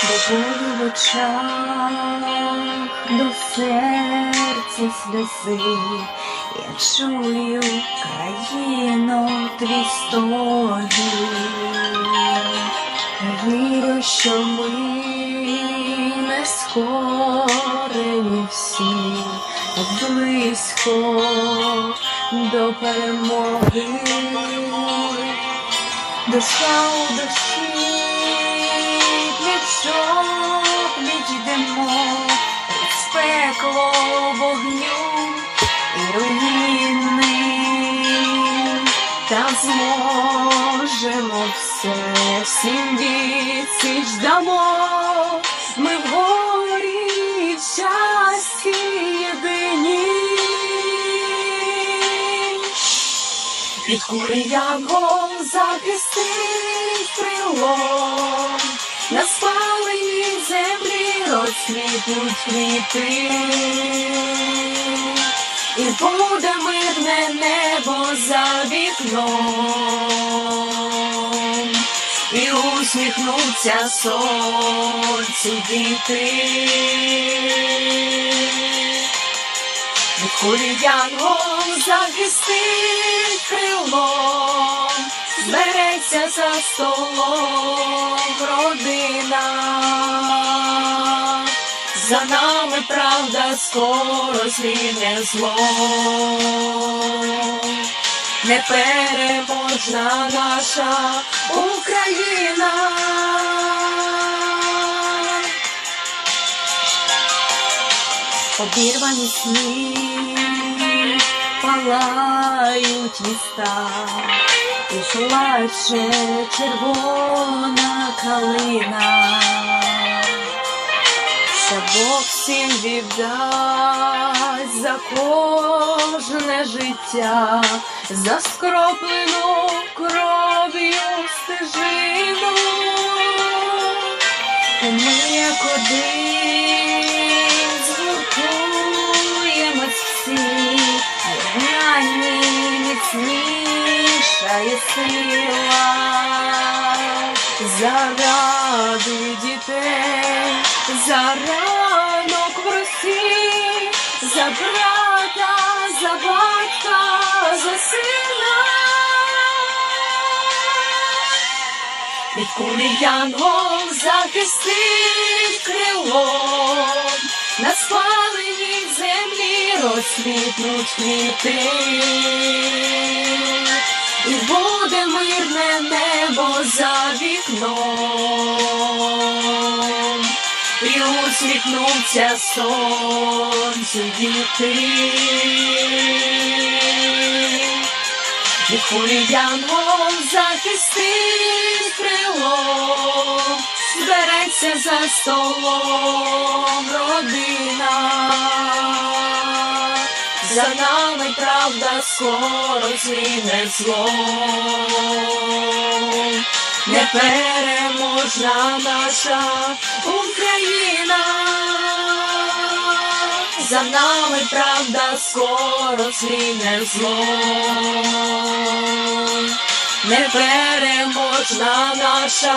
Чую в очах до серця сльози, я чую країно твій стогін. Вірю, що ми не скорені всі, близько до перемоги. Душа у душі, пекло вогню і руїни, та зможемо все, всім відсіч дамо, ми в горі в щасті єдині. Від кури янгол захистить крилом, на спаленій землі розквітнуть квіти, і буде мирне небо за вікном, і усміхнуться сонцю діти. Кулі янгол захистить крилом, збереться за столом родина. За нами правда скоро зріне зло, непереможна наша Україна. Обірвані сни палають міста, і плаче червона калина, що Бог всім віддасть за кожне життя, за скроплену кров'ю стежину. Ми як один згуртуємось всі, єднанні міцніша є сила заради дітей, за ранок в Росі, за брата, за батька, за сина. Від кулі янгол захистить крилом, на спаленій землі розквітнуть квіти, і буде мирне небо за вікном, і усміхнуться сонцю діти. І кулі янгол захистить крилом, збереться за столом родина. За нами правда скоро зміне зло, непереможна наша Україна. За нами правда скоро зміне зло, непереможна наша